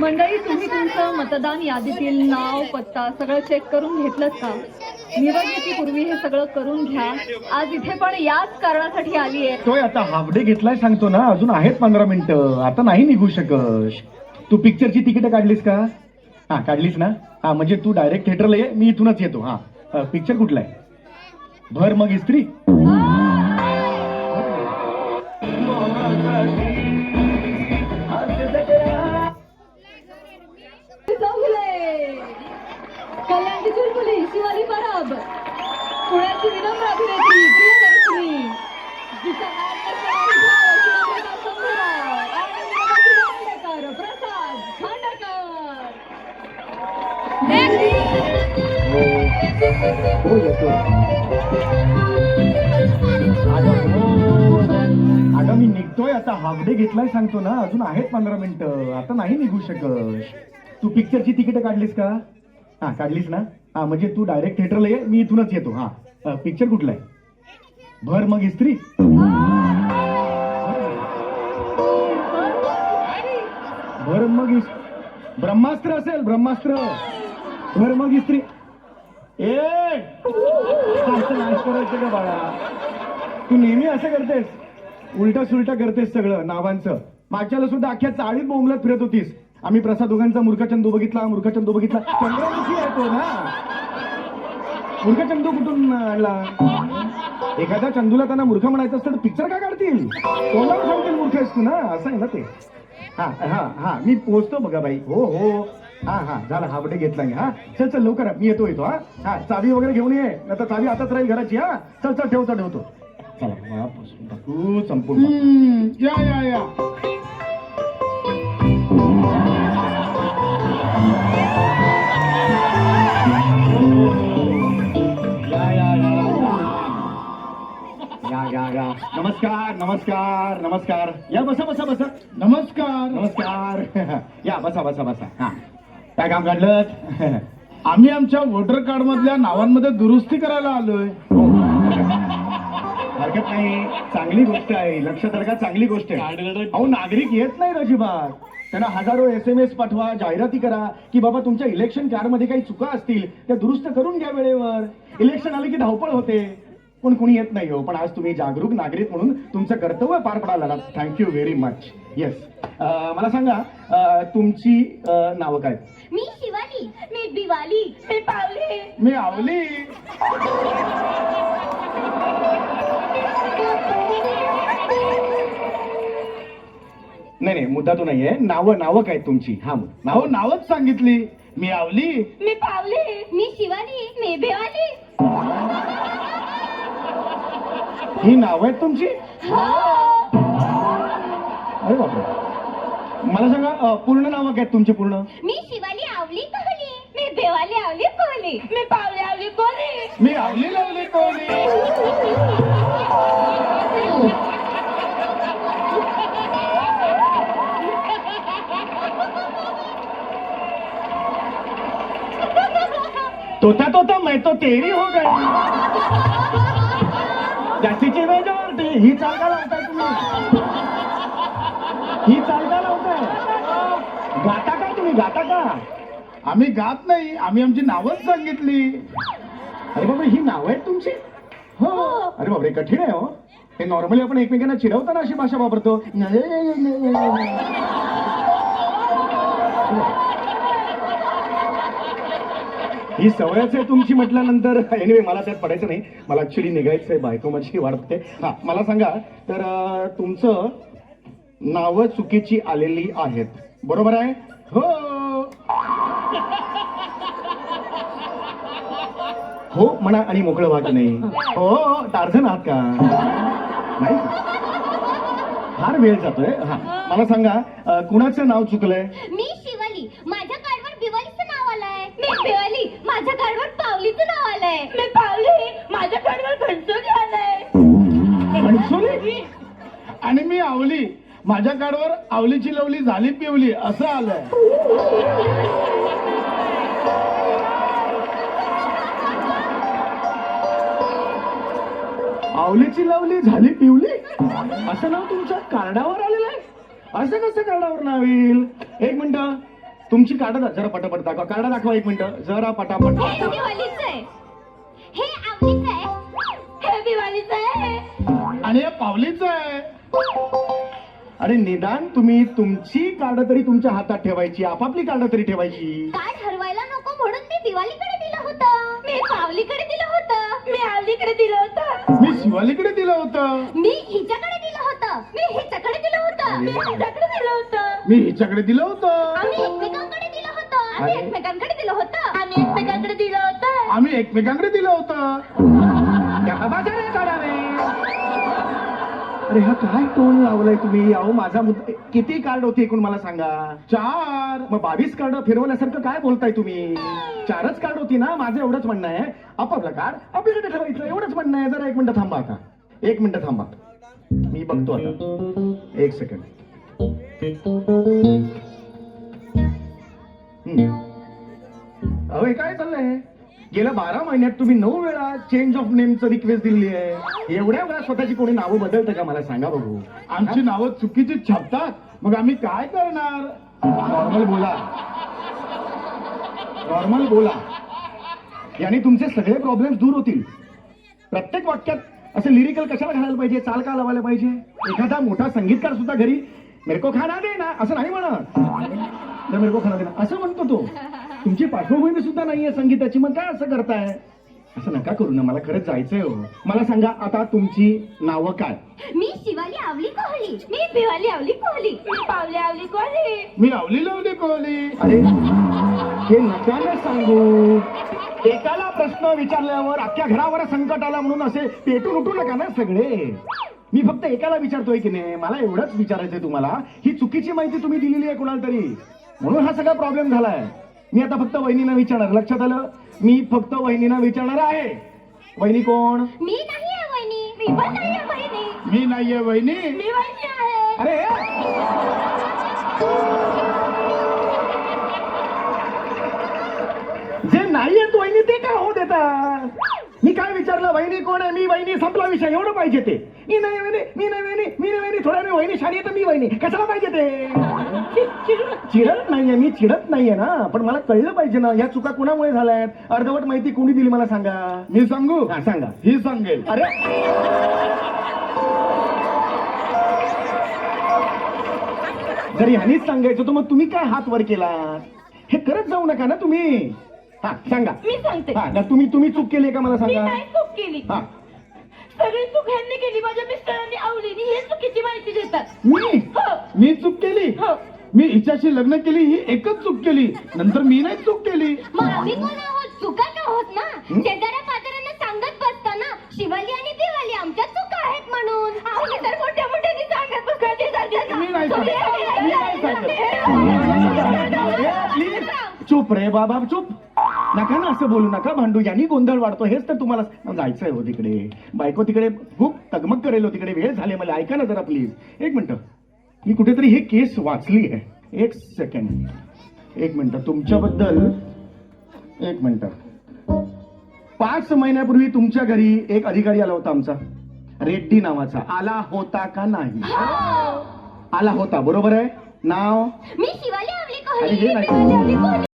मंडळी तुम्ही तुमचं मतदान यादीतील नाव पत्ता सगळं चेक करून घेतलं का? निवडणुकीपूर्वी हे सगळं करून घ्या. आज इथे पण याच कारणासाठी आली आहे. तोय आता हाफ डे घेतलाय सांगतो ना अजून आहेत पंधरा मिनिटं. आता नाही निघू शकत. तू पिक्चरची तिकीट काढलीस का? हा काढलीस ना? हा म्हणजे तू डायरेक्ट थिएटरला ये मी इथूनच येतो. हा. पिक्चर कुठला आहे? भर मग इस्त्री. चौगुले कल्याणची चुलबुली शिवाली परब. पुण्याची विनम्र अभिनेत्री प्रियदर्शनी प्रसाद खांडेकर. मी निघतोय. आता हाफ डे घेतलाय सांगतो ना. अजून आहेत पंधरा मिनिटं. आता नाही निघू शकत. तू पिक्चरची तिकीट काढलीस का? हा काढलीस ना? हा म्हणजे तू डायरेक्ट थिएटरला ये मी इथूनच येतो. हा पिक्चर कुठला आहे? भर मग इस्त्री. भर मग इस ब्रह्मास्त्र असेल ब्रह्मास्त्र. भर मग इस्त्री. ए! करायचं का बाळा? तू नेहमी असं करतेस. उलट सुलट करतेस सगळं नावांचं. मागच्याला सुद्धा अख्ख्या चाळीत बोंबलत फिरत होतीस. आम्ही प्रसाद दोघांचा मूर्खचंदू बघितला मूर्खचंदू बघितला. चंद्रमुखी आहे तो ना? मूर्खचंदू कुठून आणला? एखाद्या चंदूला त्यांना मूर्ख म्हणायचं असतं तर पिक्चर काय काढतील? तोंडावर सांगतील मूर्ख असतो ना? असं आहे ना ते. हा हा हा. मी पोहोचतो बघा बाई. हो हो. हा हा. झाला हा बटे घेतला मी हा. चल चल लवकर मी येतो येतो हा. हा चावी वगैरे घेऊन ये. नाही चावी आताच राहील घराची हा. चल चल ठेवतो ठेवतो. चला संपूर्ण या या या. नमस्कार नमस्कार नमस्कार. या बसा बसा बसा. नमस्कार. नमस्कार. या बसा बसा बसा. हा. काय काम काढलं आम्ही आमच्या वोटर कार्ड मधल्या नावांमध्ये दुरुस्ती करायला आलोय. हरकत नाही. चांगली गोष्ट आहे. लक्ष तर का चांगली गोष्ट आहे. अहो नागरिक येत नाही अजिबात. त्यांना हजारो एस एम एस पाठवा जाहिराती करा की बाबा तुमच्या इलेक्शन कार्डमध्ये काही चुका असतील त्या दुरुस्त करून घ्या वेळेवर. इलेक्शन आले की धावपळ होते. पण कोणी येत नाही हो पण आज तुम्ही जागरूक नागरिक म्हणून तुमचं कर्तव्य पार पडायला थँक्यू व्हेरी मच येस मला सांगा तुमची नावं काय? मी शिवाली मी दिवाली मी पावले. मी आवली. नाही नाही मुद्दा तो नाहीये. नावं नावं काय तुमची? हा नाव नावच सांगितली. मी आवली. मी पावले. मी शिवाली मी भेवाली ही नावं आहेत तुमची? हो. अरे बापरे. मला सांगा पूर्ण नावं काय तुमची पूर्ण? मी शिवाली आवली कहली. मी भेवाली आवली कोहली. मी पावले आवली कोहली. मी आवली लावली कोणी तोता तोता मैं तो तेरी हो गई. जास्तीची मेजॉरिटी ही चाल का लावताय तुम्ही. ही चाल का लावताय. गाता का तुम्ही? गाता का? आम्ही गात नाही आम्ही आमची नावच सांगितली. अरे बाबा ही नाव आहेत तुमची? हो. अरे बापरे कठीण आहे हो. हे नॉर्मली आपण एकमेकांना चिडवताना अशी भाषा वापरतो. ही सवयच आहे तुमची म्हटल्यानंतर. एनिवे मला त्यात पडायचं नाही. मला ऍक्च्युली निघायचं आहे बायको माझी वाढते हा मला सांगा तर तुमचं नावं चुकीची आलेली आहेत. बरोबर आहे? हो! हो म्हणा आणि मोकळं वाट नाही. हो, हो, हो टार्झन आहात का? नाही फार वेळ जातोय. हा मला सांगा कुणाचं नाव चुकलंय? मी मी आवली. माझ्या कार्डवर आवलीची लवली झाली पिवली असं आलंय. आवलीची लवली झाली पिवली? असं नाव तुमच्या कार्डावर आलेलं आहे? असं कसं कार्डावर नाव येईल? एक मिनिट. तुमची कार्ड जरा पटापट दाखवा. कार्ड दाखवा एक मिनिट. जरा पटापट. दिवाळीचं आहे आणि हे पावलीचं आहे अरे निदान तुम्ही तुमची कार्ड तरी तुमच्या हातात ठेवायची आपापली कार्ड तरी ठेवायची कार्ड हरवायला नको म्हणून मी दिवाळीकडे दिलं होतं मी पावलीकडे दिलं होतं मी आवलीकडे दिलं होतं मी शिवालीकडे दिलं होतं मी हिच्याकडे दिलं होतं मी हिच्याकडे दिलं होतं मी हिच्याकडे दिलं होतं मी हिच्याकडे दिलं होतं आम्ही एकमेकांकडे दिलं होतं आम्ही अरे. एकमेकांकडे दिलं होतं आम्ही एकमेकांकडे दिलं होतं आम्ही एकमेकांकडे दिलं होतं त्या काढावे. अरे हा काय टोन लावलाय तुम्ही? अहो माझा मुद्दा किती कार्ड होते एकूण मला सांगा. चार. मग बावीस कार्ड फिरवल्यासारखं काय बोलताय तुम्ही? चारच कार्ड होती ना माझं एवढंच म्हणणं आहे. आपापलं कार्ड आपल्याकडे ठेवायचं एवढंच म्हणणं आहे. जरा एक मिनिट थांबा आता. एक मिनिट थांबा मी बघतो आता. एक सेकंड हम्म. अहो हे काय चाललंय? गेल्या बारा महिन्यात तुम्ही नऊ वेळा चेंज ऑफ नेमचं रिक्वेस्ट दिली आहे. एवढ्या वेळा स्वतःची कोणी नावं बदलतं का? मला सांगा बघू. आमची नावं चुकीची छापतात. मग आम्ही काय करणार? नॉर्मल बोला. नॉर्मल बोला. याने तुमचे सगळे प्रॉब्लेम दूर होतील. प्रत्येक वाक्यात असं लिरिकल कशाला घालायला पाहिजे? चाल का लावायला पाहिजे? एखादा मोठा संगीतकार सुद्धा घरी मेरको खाना दे ना असं नाही म्हणत. मेरको खाना दे ना असं म्हणतो तो. तुमची पार्श्वभूमी सुद्धा नाहीये संगीताची. मग काय असं करताय? असं नका करू ना मला खरंच जायचंय हो. मला सांगा आता तुमची नावं काय? मी शिवाली आवली कोहली. मी पिवाली आवली कोहली. मी पावली आवली कोहली. मी आवली लावली कोहली. अरे हे नका ना सांगू. एकाला प्रश्न विचारल्यावर अख्ख्या घरावर संकट आला म्हणून असे पेटून उठू नका ना सगळे. मी फक्त एकाला विचारतोय की नाही मला एवढंच विचारायचंय तुम्हाला. ही चुकीची माहिती तुम्ही दिलेली आहे कोणाला तरी. म्हणून हा सगळा प्रॉब्लेम झालाय. मी आता फक्त वहिनीना विचारणार. लक्षात आलं? मी फक्त वहिनीना विचारणार आहे. वहिनी कोण? मी नाही आहे वहिनी. मी पण नाही आहे वहिनी. मी नाहीये वहिनी. मी वहिनी आहे. अरे! जे नाही आहेत वहिनी ते काय हो देतात? मी काय विचारलं? वहिनी कोण आहे? मी वहिनी संपला विषय. एवढं पाहिजे ते. मी नाही वहिनी. मी नाही वहिनी मी नाही वहिनी. थोड्या वेळ वहिनी शाणी तर मी वहिनी. कशाला पाहिजे ते? चिडत नाहीये मी चिडत नाहीये ना. पण मला कळलं पाहिजे ना या चुका कुणामुळे झाल्यात? अर्धवट माहिती कोणी दिली मला सांगा? मी सांगू? हा, सांगा. ही सांगेल. अरे! जर ह्यानीच सांगायचं तर मग तुम्ही काय हात वर केला हे करत जाऊ नका ना तुम्ही. हा सांगा. मी सांगते. हा ना तुम्ही तुम्ही चूक केली का मला मी सांगा? नाही चूक केली. हा. सगळी चूक ह्यांनी केली. माझ्या मिस्टरांनी आवडीने हे चुकीची माहिती देतात. मी? हो. मी चूक केली? हो. मी हिच्याशी लग्न केली ही एकच चूक केली. नंतर मी नाही चूक केली. मग आम्ही कोण आहोत? चुकाच आहोत ना? शेजाऱ्या पाजाऱ्यांना सांगत शिवाली आणि आमच्या चुका आहेत म्हणून. आम्ही तर मोठ्या मोठ्याने सांगत बसतो शेजारच्यांना. मी नाही सांगत. मी नाही सांगत. प्लीज. चुप रे बाबा चुप. नका ना असं बोलू नका. भांडू यांनी गोंधळ वाढतो. हेच तर तुम्हाला जायचंय हो तिकडे. बायको तिकडे खूप तगमग करेल हो तिकडे. वेळ झाले मला. ऐका ना जरा प्लीज एक मिनिट. मी कुठेतरी हे केस वाचली आहे. एक सेकंड एक मिनिट. तुमच्याबद्दल एक मिनिट. पाच महिन्यापूर्वी तुमच्या घरी एक अधिकारी आला होता आमचा. रेड्डी नावाचा. आला होता का नाही? आला होता. बरोबर आहे? नाव? मी शिवाली अरे हे नाही.